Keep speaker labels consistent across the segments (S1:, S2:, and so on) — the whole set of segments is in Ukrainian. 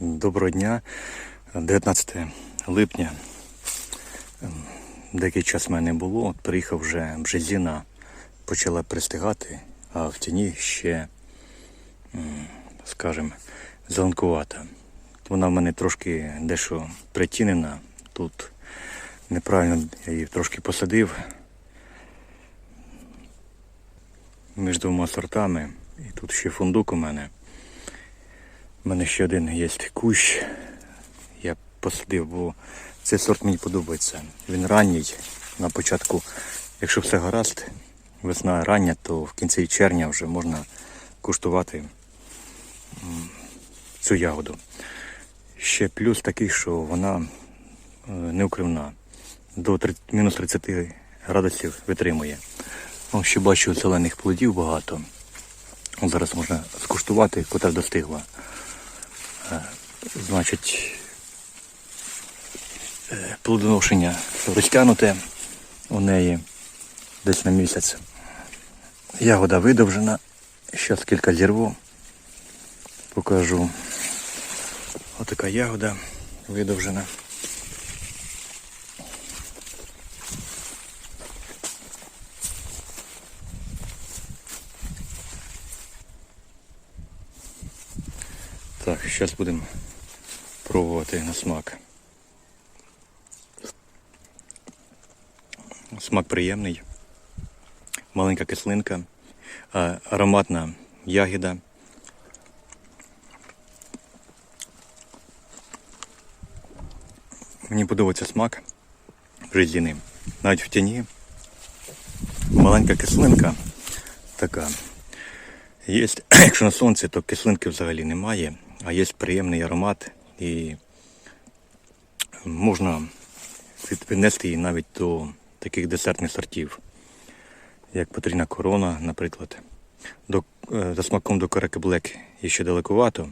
S1: Доброго дня. 19 липня. Ем, Деякий час в мене було. От приїхав вже бжезіна, почала пристигати, а в тіні ще, скажімо, зеленкувата. Вона в мене трошки дещо притінена. Тут неправильно я її трошки посадив між двома сортами. І тут ще фундук у мене. У мене ще один є кущ. Я посадив, бо цей сорт мені подобається. Він ранній на початку. Якщо все гаразд, весна рання, то в кінці червня вже можна куштувати цю ягоду. Ще плюс такий, що вона е, неукривна. До 30, мінус 30 градусів витримує. О, ще бачу зелених плодів багато. Зараз можна скуштувати, котра достигла. Значить, е, плодоношення розтягнуте у неї десь на місяць. Ягода видовжена. Зараз кілька зірву. Покажу. Отака ягода видовжена. Так, зараз будемо пробувати на смак. Смак приємний, маленька кислинка, ароматна ягіда. Мені подобається смак резини. Навіть в тіні. Маленька кислинка така. Є, якщо на сонці, то кислинки взагалі немає, а є приємний аромат і можна віднести її навіть до таких десертних сортів, як потрійна корона, наприклад. До, е, за смаком до Корека Блек є ще далекувато.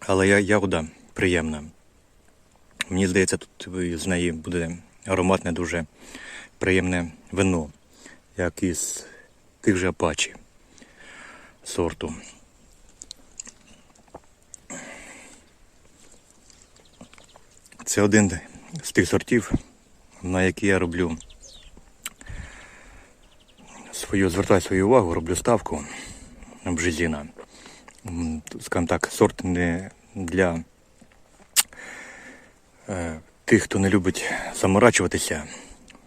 S1: Але ягода приємна. Мені здається, тут з неї буде ароматне, дуже приємне вино, як із тих же апачі сорту. Це один з тих сортів, на які я роблю свою, звертаю свою увагу, роблю ставку бжезіна. Скажімо так, сорт не для е, тих, хто не любить заморачуватися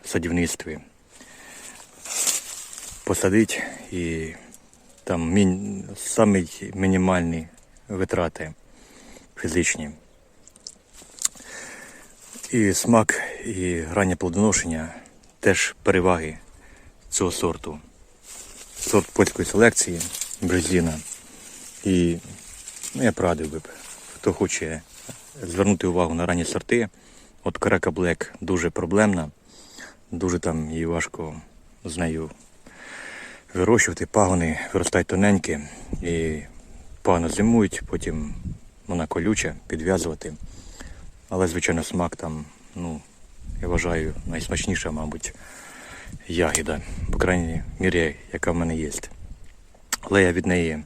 S1: в садівництві посадить і там мін... самі мінімальні витрати фізичні. І смак, і раннє плодоношення теж переваги цього сорту. Сорт польської селекції Брезіна. І ну, я порадив би, хто хоче звернути увагу на ранні сорти. От Карака Блек дуже проблемна, дуже там її важко з нею вирощувати, пагони виростають тоненькі і погано зимують, потім вона колюча, підв'язувати. Але, звичайно, смак там, ну, я вважаю, найсмачніша, мабуть, ягіда, по крайній мірі, яка в мене є. Але я від неї,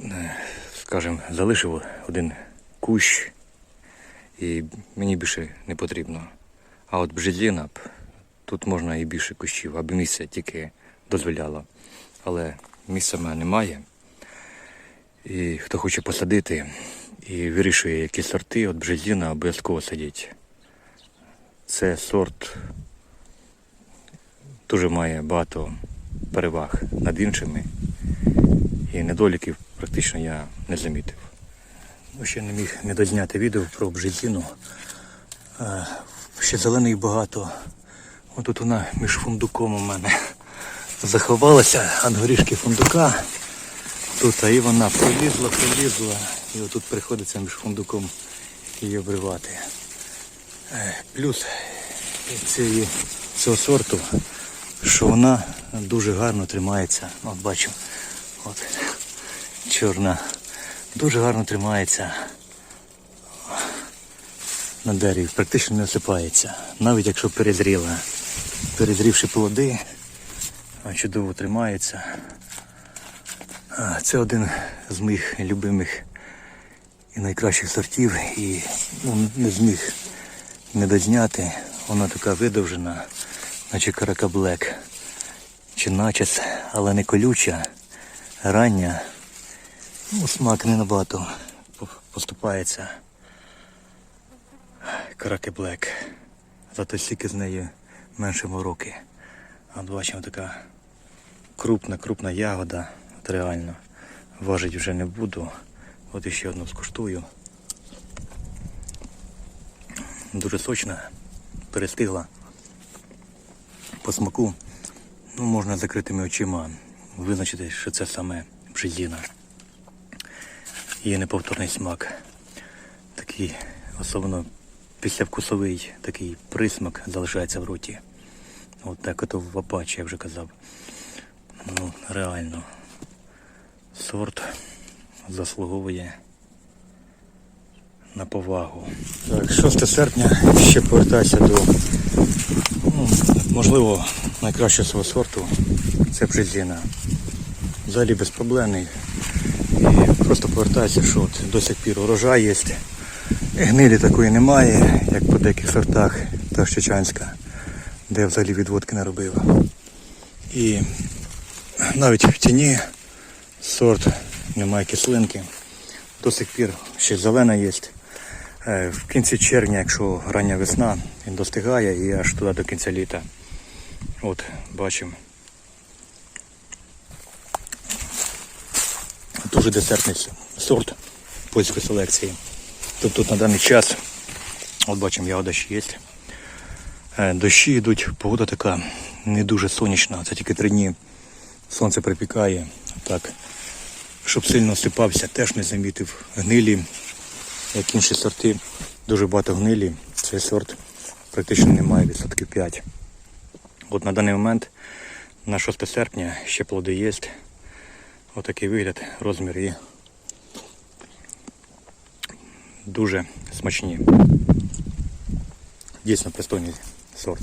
S1: е, скажімо, залишив один кущ, і мені більше не потрібно. А от бжезіна тут можна і більше кущів, аби місце тільки дозволяло. Але місця в мене немає. І хто хоче посадити і вирішує, які сорти, от бжезіна обов'язково садіть. Це сорт дуже має багато переваг над іншими. І недоліків практично я не замітив. Ну, ще не міг не дозняти відео про бжезіну. Е, Ще зелених багато. Ось тут вона між фундуком у мене заховалася, от горішки фундука. Тут, а і вона пролізла, пролізла. І отут приходиться між фундуком її обривати. Е, Плюс цієї, цього сорту, що вона дуже гарно тримається. От бачу, от чорна. Дуже гарно тримається на дереві, практично не осипається. Навіть якщо перезріла. Перезрівши плоди, чудово тримається. Це один з моїх любимих і найкращих сортів. І ну, не зміг не дозняти. Вона така видовжена, наче каракаблек. Чи начес, але не колюча, рання. Ну, смак не набагато поступається. Караки Блек. Зато стільки з нею менше мороки. От бачимо така крупна, крупна ягода. От реально. Важить вже не буду. От іще одну скуштую. Дуже сочна, перестигла. По смаку ну, можна закритими очима визначити, що це саме бжезіна. Її неповторний смак. Такий, особливо післявкусовий такий присмак залишається в роті. От так от в Апачі, я вже казав. Ну, реально. Сорт заслуговує на повагу. Так, 6 серпня ще повертаюся до ну, можливо найкращого свого сорту. Це бжезіна. Взагалі безпроблемний. І просто повертаюся, що от до сих пір урожай є. Гнилі такої немає, як по деяких сортах та Щечанська, де я взагалі відводки не робив. І навіть в тіні сорт немає кислинки. До сих пір ще зелена є. Е, В кінці червня, якщо рання весна, він достигає і аж туди до кінця літа. От, бачимо. Дуже десертний сорт польської селекції. Тобто тут на даний час, от бачимо, ягода ще є. Е, Дощі йдуть, погода така не дуже сонячна. Це тільки три дні сонце припікає. Так, щоб сильно осипався, теж не замітив гнилі, як інші сорти. Дуже багато гнилі. Цей сорт практично немає відсотків 5. От на даний момент, на 6 серпня, ще плоди є. Отакий вигляд, розмір і дуже смачні. Дійсно пристойний сорт.